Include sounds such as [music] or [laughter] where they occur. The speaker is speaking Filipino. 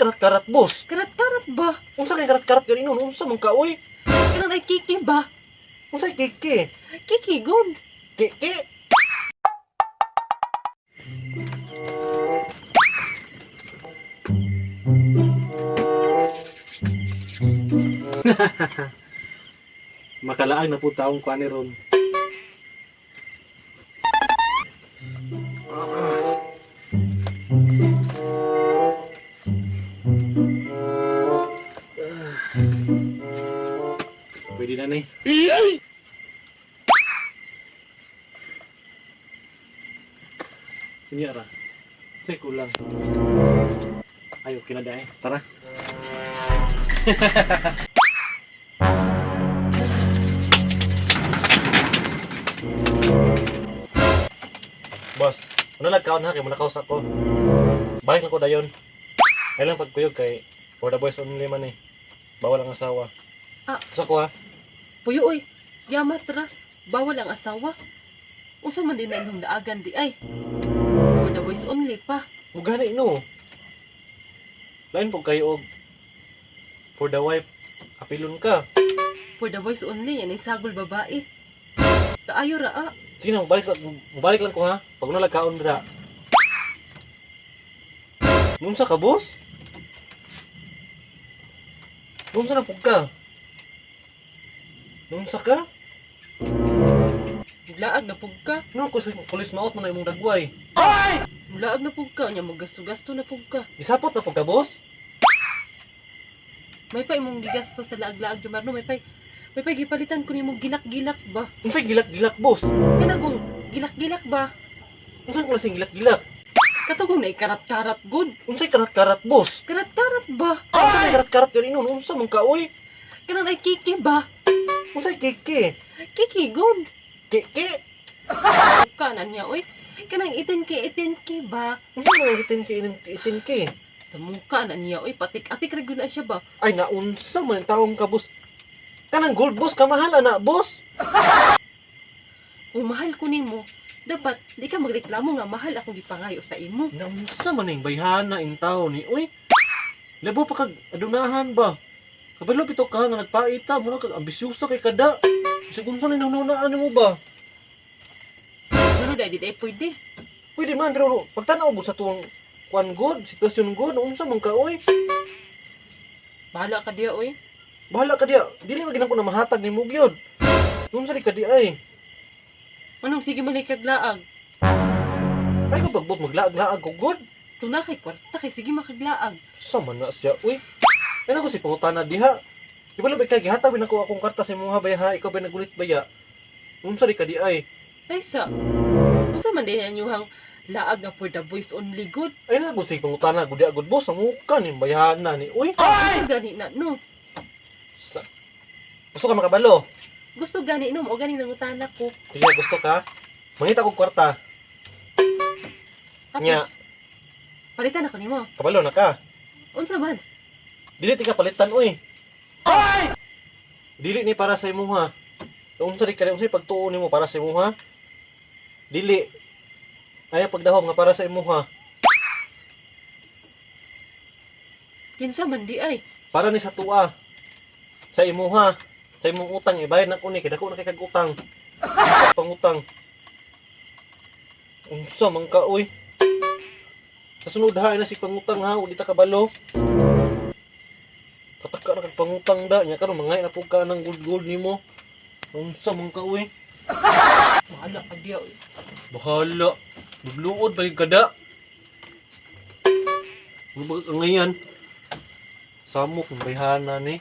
karat-karat boss? Karat-karat ba? Unsa kay karat-karat yun inon? Unsa man ka oy? Kanang ay kiki ba? Unsa kiki? Kiki good. Kiki? [laughs] Makalaang na po taong kuha ni Ron. Pwede na ni. Kanya ra. Say kulang. Ayo kinadae. Tara. [laughs] Boss, ano nagkaon ha kay mo nakausap ko. Balik na ko dayon. Ay lang pagkuyog kay for the boys only man eh. Bawal ang asawa. Ah. Sa ko ha. Puyo oy. Yamat ra. Bawal ang asawa. Unsa man din ang daagan di ay. For the boys only pa. Ug gani no. Lain po kayo og for the wife apilon ka. For the boys only yan ay sagol babae. Kaayo ra ah. Sige na, balik, balik lang ko ha. Pag nalagkaon dira. Nunsa ka, boss? Nunsa na pug ka? Nunsa ka? Laag na pug ka. Nung kulis, kulis maot mo na imong dagway. Laag na pug ka. Nya magasto-gasto na pug ka. Isapot na pug ka, boss? May pa imong gigasto sa laag-laag Jumarno. May pa may pa gipalitan ko nimong gilak-gilak ba? Unsay gilak-gilak, boss? Kanagong gilak-gilak ba? Unsay klaseng gilak-gilak? Katugong na ikarat-karat good. Unsay karat-karat, boss? Karat-karat ba? Unsay karat-karat yun inon? Unsa man ka, oy? Kanang ay kiki ba? Unsay kiki? Kiki good. Kiki? Kanan niya, oy. Kanang itinki, itinki ba? Unsay mga itin ki, itin ki? Sa mukha na niya, oy. Patik-atik rin na siya ba? Ay, naunsa man taong ka, boss. Kanang gold, boss, kamahala na, boss. Kung mahal ko nimo, dapat di ka magreklamo nga mahal akong gipangayo sa imo. Naunsa man yung bayhana in tao ni, uy. Labo pa kag adunahan ba? Kabalo pito ka nga nagpaita, mura kag ambisyosa kay kada. Sa ninununaan mo ba? Pero dahil di pwede. Pwede man, pero pagtanaw mo sa tuwang kwan good, sitwasyon good, unsa man ka, uy. Bahala ka diya, oy. Bahala ka diya, dili mo ginang ko na mahatag ni mo gyud. Unsa di ka di ay? Manong sige man kaglaag. Ay ko pagbot maglaag-laag ko good. Tuna kay kwarta kay sige makaglaag. Sama na siya, uy. Ano ko si pangutana diha? Di ba lang ba kay gihatag ako akong karta sa imong habay ha, ikaw ba nagulit ba ya? Unsa di ka di ay? Ay sa. Unsa man din ang inyong laag nga for the boys only good. Ay na ko si pangutana gudi agud boss ang muka ni bayana ni. Uy, Gusto gani na no. sa Gusto ka makabalo? Gusto gani no, o gani nangutana ko. Sige, gusto ka? Mangita ko kwarta. Tapos, Nya. palitan ako nimo. Kabalo na ka. Unsa man? Dili ti ka palitan uy. Ay! Dili ni para sa imo ha. Unsa di ka unsa pagtuo nimo para sa imo ha? Dili. Ay pagdahom nga para sa imo ha. Kinsa man di ay. Para ni sa tuwa. Sa imo ha. Sa imong utang ibayad na ko ni kay dako na kay kag utang. [laughs] Pangutang. Unsa man ka uy? Sa sunod ha na si pangutang ha, udi ta kabalo. Pataka na kag pangutang da nya karon mangay na pug ka ng gold-gold nimo. Unsa man ka uy? [laughs] Bahala ka diya. oy. Bahala. Bugluod ba yung kada? Ano ba ka ngayon? Samok, bayhana ni.